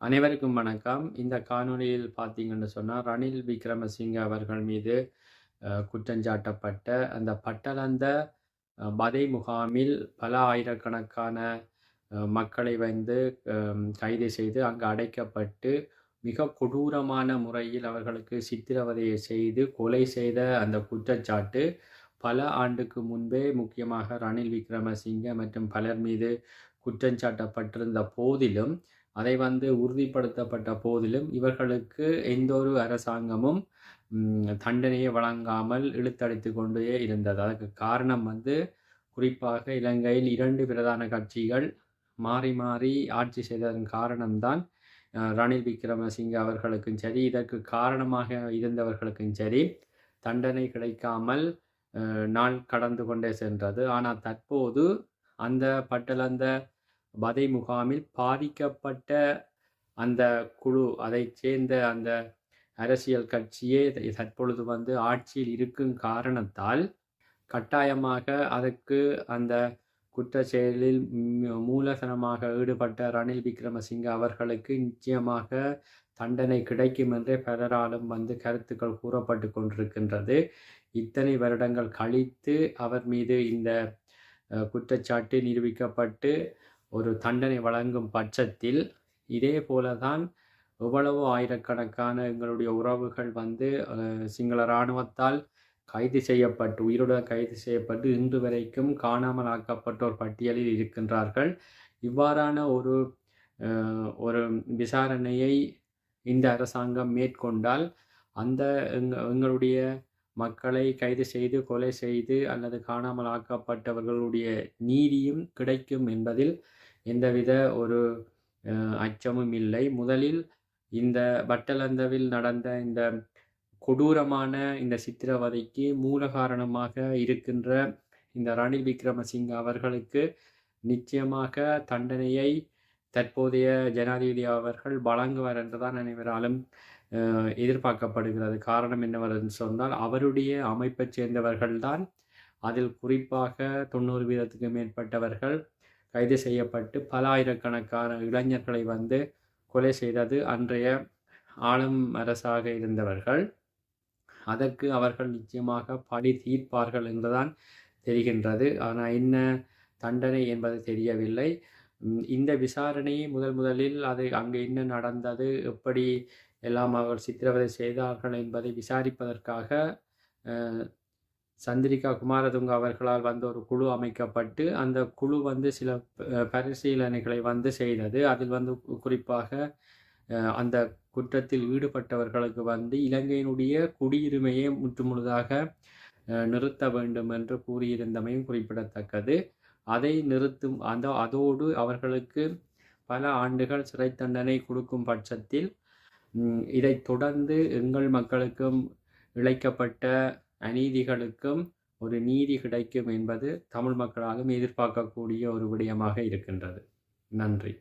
அனைவருக்கும் வணக்கம். இந்த காணொலியில் பார்த்தீங்கன்னு சொன்னால் ரணில் விக்ரமசிங்க அவர்கள் மீது குற்றஞ்சாட்டப்பட்ட அந்த பட்டளந்த பதை முகாமில் பல ஆயிரக்கணக்கான மக்களை வந்து கைது செய்து அங்கு அடைக்கப்பட்டு மிக கொடூரமான முறையில் அவர்களுக்கு சித்திரவதையை செய்து கொலை செய்த அந்த குற்றச்சாட்டு பல ஆண்டுக்கு முன்பே முக்கியமாக ரணில் விக்ரமசிங்க மற்றும் பலர் மீது குற்றஞ்சாட்டப்பட்டிருந்த போதிலும் அதை வந்து உறுதிப்படுத்தப்பட்ட போதிலும் இவர்களுக்கு எந்த ஒரு அரசாங்கமும் தண்டனையை வழங்காமல் இழுத்தடித்து கொண்டே இருந்தது. அதற்கு காரணம் வந்து குறிப்பாக இலங்கையில் இரண்டு பிரதான கட்சிகள் மாறி மாறி ஆட்சி செய்ததன் காரணம்தான் ரணில் விக்ரமசிங்க அவர்களுக்கும் சரி இதற்கு காரணமாக இருந்தவர்களுக்கும் சரி தண்டனை கிடைக்காமல் நாள் கடந்து கொண்டே சென்றது. ஆனால் தற்போது அந்த பட்டளந்த வதை முகாமில் பாதிக்கப்பட்ட அந்த குழு அதை சேர்ந்த அந்த அரசியல் கட்சியே தற்பொழுது வந்து ஆட்சியில் இருக்கும் காரணத்தால் கட்டாயமாக அதற்கு அந்த குற்ற செயலில் மூலதனமாக ஈடுபட்ட ரணில் விக்ரமசிங்க அவர்களுக்கு நிச்சயமாக தண்டனை கிடைக்கும் என்றே பலராலும் வந்து கருத்துக்கள் கூறப்பட்டு கொண்டிருக்கின்றது. இத்தனை வருடங்கள் கழித்து அவர் மீது இந்த குற்றச்சாட்டு நிரூபிக்கப்பட்டு ஒரு தண்டனை வழங்கும் பட்சத்தில் இதே போல தான் எவ்வளவோ ஆயிரக்கணக்கான எங்களுடைய உறவுகள் வந்து சிங்கள இராணுவத்தால் கைது செய்யப்பட்டு உயிருடன் கைது செய்யப்பட்டு இன்று வரைக்கும் காணாமல் ஆக்கப்பட்டோர் பட்டியலில் இருக்கின்றார்கள். இவ்வாறான ஒரு ஒரு விசாரணையை இந்த அரசாங்கம் மேற்கொண்டால் அந்த எங்க எங்களுடைய மக்களை கைது செய்து கொலை செய்து அல்லது காணாமல் ஆக்கப்பட்டவர்களுடைய நீதியும் கிடைக்கும் என்பதில் எந்தவித ஒரு அச்சமும் இல்லை. முதலில் இந்த வட்டலந்தவில் நடந்த இந்த கொடூரமான இந்த சித்திரவதைக்கு மூல காரணமாக இருக்கின்ற இந்த ரணில் விக்ரமசிங்க அவர்களுக்கு நிச்சயமாக தண்டனையை தற்போதைய ஜனாதிபதி அவர்கள் வழங்குவார் என்றுதான் அனைவராலும் எதிர்பார்க்கப்படுகிறது. காரணம் என்னவென்று சொன்னால் அவருடைய அமைப்பைச் சேர்ந்தவர்கள்தான் அதில் குறிப்பாக தொண்ணூறு வீதத்துக்கு மேற்பட்டவர்கள் கைது செய்யப்பட்டு பல ஆயிரக்கணக்கான இளைஞர்களை வந்து கொலை செய்தது அன்றைய ஆளும் அரசாக இருந்தவர்கள். அதற்கு அவர்கள் நிச்சயமாக பழி தீர்ப்பார்கள் என்றுதான் தெரிகின்றது. ஆனால் என்ன தண்டனை என்பது தெரியவில்லை. இந்த விசாரணையை முதல் முதலில் அது அங்கு என்ன நடந்தது எப்படி எல்லாம் அவர்கள் சித்திரவதை செய்தார்கள் என்பதை விசாரிப்பதற்காக சந்திரிகா குமாரதுங்க அவர்களால் வந்து ஒரு குழு அமைக்கப்பட்டு அந்த குழு வந்து சில பரிசீலனைகளை வந்து செய்தது. அதில் வந்து குறிப்பாக அந்த குற்றத்தில் ஈடுபட்டவர்களுக்கு வந்து இலங்கையினுடைய குடியுரிமையை முற்றுமுழுதாக நிறுத்த வேண்டும் என்று கூறியிருந்தமையும் குறிப்பிடத்தக்கது. அதை நிறுத்தும் அந்த அதோடு அவர்களுக்கு பல ஆண்டுகள் சிறை தண்டனை கொடுக்கும் பட்சத்தில் இதை இதைத் தொடர்ந்து எங்கள் மக்களுக்கும் இழைக்கப்பட்ட அநீதிகளுக்கும் ஒரு நீதி கிடைக்கும் என்பது தமிழ் மக்களாலும் எதிர்பார்க்கக்கூடிய ஒரு விடயமாக இருக்கின்றது. நன்றி.